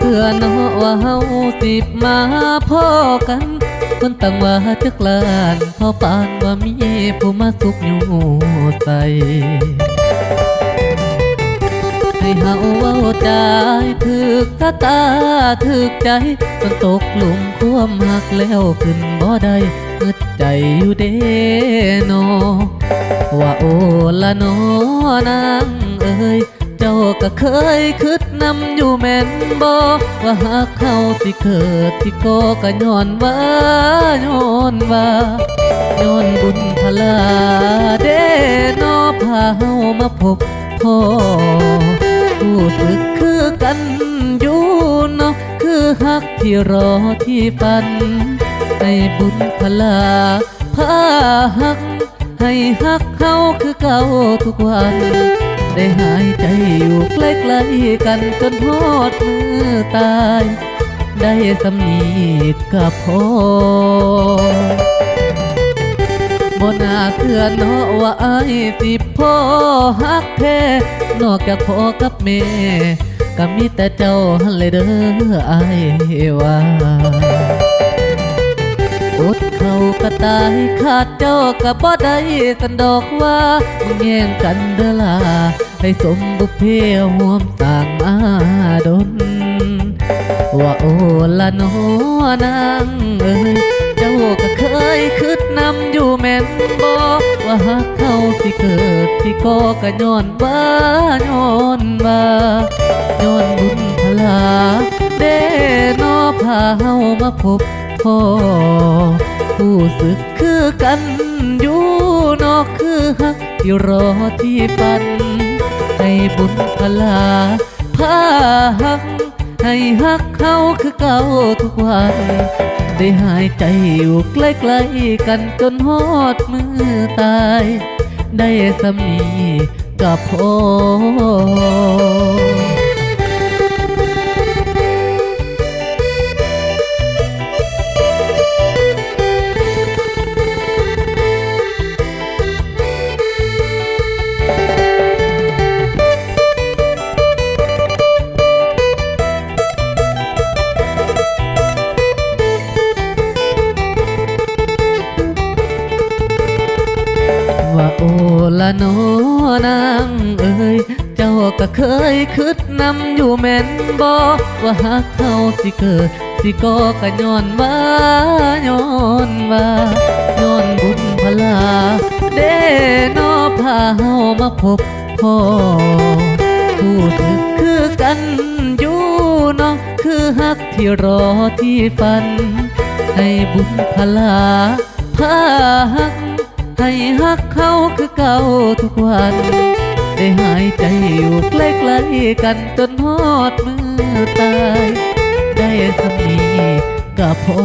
ชื่อเนาะว่าเฮาสิมาพ่อกันคนตั้งว่าจักลานพอปานว่ามีผู้มาสุกอยู่ใส่ให้เฮาเว้าใจถึกตาตาถึกใจมันตกหลุมความหักแล้วขึ้นบ่ได้อึดใจอยู่เด้นอว่าโอละนอนางเอ้ย เจ้าก็เคยคิดนำอยู่แม่นบ่ว่าหากเขาสิเกิดที่ก็ก็ย้อนว่าย้อนว่าย้อนบุญพลาเด้นอพาเฮามาพบพ่อรู้สึกคือกันอยู่เนาะคือฮักที่รอที่ฝันให้บุญพลาพาฮักให้ฮักเขาคือเก่าทุกวัน ได้หายใจอยู่ใกล้ๆกันจนทอดมือตาย ได้สำนีกับพ่อบนาเชื่อเนาะว่าอายสิพ่อฮักแท้นอกจากพ่อกับแม่ก็มีแต่เจ้าหันเลยเด้ออายว่าอดเขาก็ตายขาดเจ้าก็บ่ได้สันดอกว่ามึงแย่งกันเด้อล่ะ ให้สมบุพเพห่วมต่างมาดน ว่าโอละนอนางเอ้ยเจ้าก็เคยคิดนำอยู่แม่นบ่ว่าหากเขาสิเกิดสิก็ก็ย้อนว่าย้อนว่าย้อนบุญพลาเด้นอพาเฮามาพบพ่อผู้สึกคือกันอยู่นอกคือฮักที่รอที่ฝัน บุญพลาพาหักให้ฮักเขาคือเก่าทุกวันได้หายใจอยู่ใกล้ๆกันจนฮอดมือตาย ได้สำนีกับพ่อ เคยคิดนำอยู่แม่นบ่ว่าหากเขาสิเกิด สิก็ก็ย้อนว่าย้อนว่าย้อนบุญพลา เด้นอพาเฮามาพบพ่อผู้สึกคือกันอยู่เนาะคือฮักที่รอที่ฝัน ให้บุญพลาพาฮักให้ฮักเขาคือเก่าทุกวัน ได้หายใจอยู่ใกล้ๆกันจนฮอดมือตาย ได้สำนีกับพ่อ